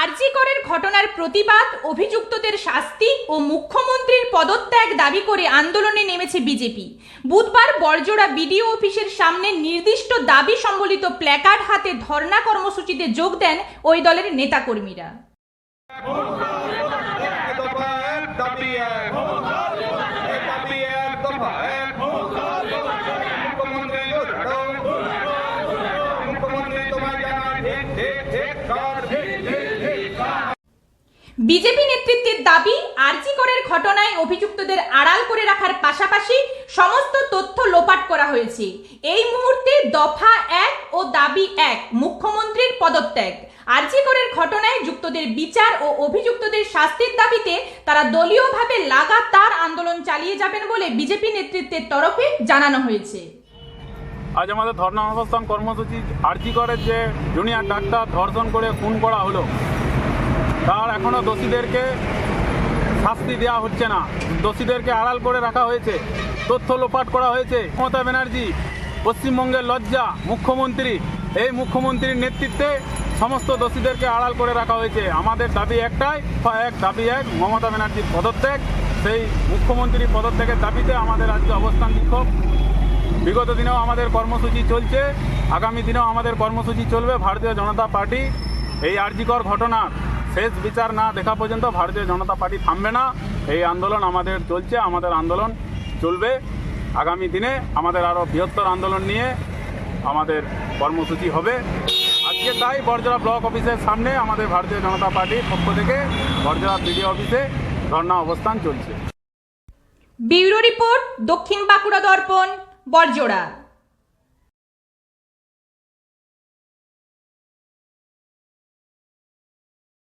আরজি করের ঘটনার প্রতিবাদ, অভিযুক্তদের শাস্তি ও মুখ্যমন্ত্রীর পদত্যাগ দাবি করে আন্দোলনে নেমেছে বিজেপি। বুধবার বরজোড়া বিডিও অফিসের সামনে নির্দিষ্ট দাবি সম্বলিত প্ল্যাকার্ড হাতে ধর্ণা কর্মসূচিতে যোগ দেন ওই দলের নেতাকর্মীরা। মুখ্যমন্ত্রী বিজেপি নেতৃত্বের দাবি, আরজি করের ঘটনায় অভিযুক্তদের আড়াল করে রাখার পাশাপাশি সমস্ত তথ্য লোপাট করা হয়েছে। এই মুহূর্তে দফা এক ও দাবি এক, মুখ্যমন্ত্রীর পদত্যাগ। আরজি করের ঘটনায় যুক্তদের বিচার ও অভিযুক্তদের শাস্তির দাবিতে তারা দলীয়ভাবে লাগাতার আন্দোলন চালিয়ে যাবেন বলে বিজেপি নেতৃত্বের তরফে জানানো হয়েছে। আজ আমাদের ধর্ণা অবস্থান কর্মসূচি, আরজি করের যে জুনিয়র ডাক্তার ধর্ষণ করে খুন করা হলো তার এখনও দোষীদেরকে শাস্তি দেওয়া হচ্ছে না। দোষীদেরকে আড়াল করে রাখা হয়েছে। তথ্য লোপাট করা হয়েছে। মমতা ব্যানার্জি, পশ্চিমবঙ্গের লজ্জা, মুখ্যমন্ত্রী। এই মুখ্যমন্ত্রীর নেতৃত্বে সমস্ত দোষীদেরকে আড়াল করে রাখা হয়েছে। আমাদের দাবি একটাই, এক দাবি এক, মমতা ব্যানার্জির পদত্যাগ। সেই মুখ্যমন্ত্রীর পদত্যাগের দাবিতে আমাদের আজকে অবস্থান বিক্ষোভ বিগত দিনেও আমাদের কর্মসূচি চলছে। আগামী দিনেও আমাদের কর্মসূচি চলবে ভারতীয় জনতা পার্টি। এই আর্জিকর ঘটনার শেষ বিচার না দেখা পর্যন্ত ভারতীয় জনতা পার্টি থামবে না। এই আন্দোলন আমাদের চলছে, আমাদের আন্দোলন চলবে। আগামী দিনে আমাদের আরও বৃহত্তর আন্দোলন নিয়ে আমাদের কর্মসূচি হবে। আজকে তাই বরজরা ব্লক অফিসের সামনে আমাদের ভারতীয় জনতা পার্টির পক্ষ থেকে বরজরা বিডিও অফিসে ধর্ণা অবস্থান চলছে। ব্যুরো রিপোর্ট দক্ষিণ বাঁকুড়া দর্পণ বরজোড়া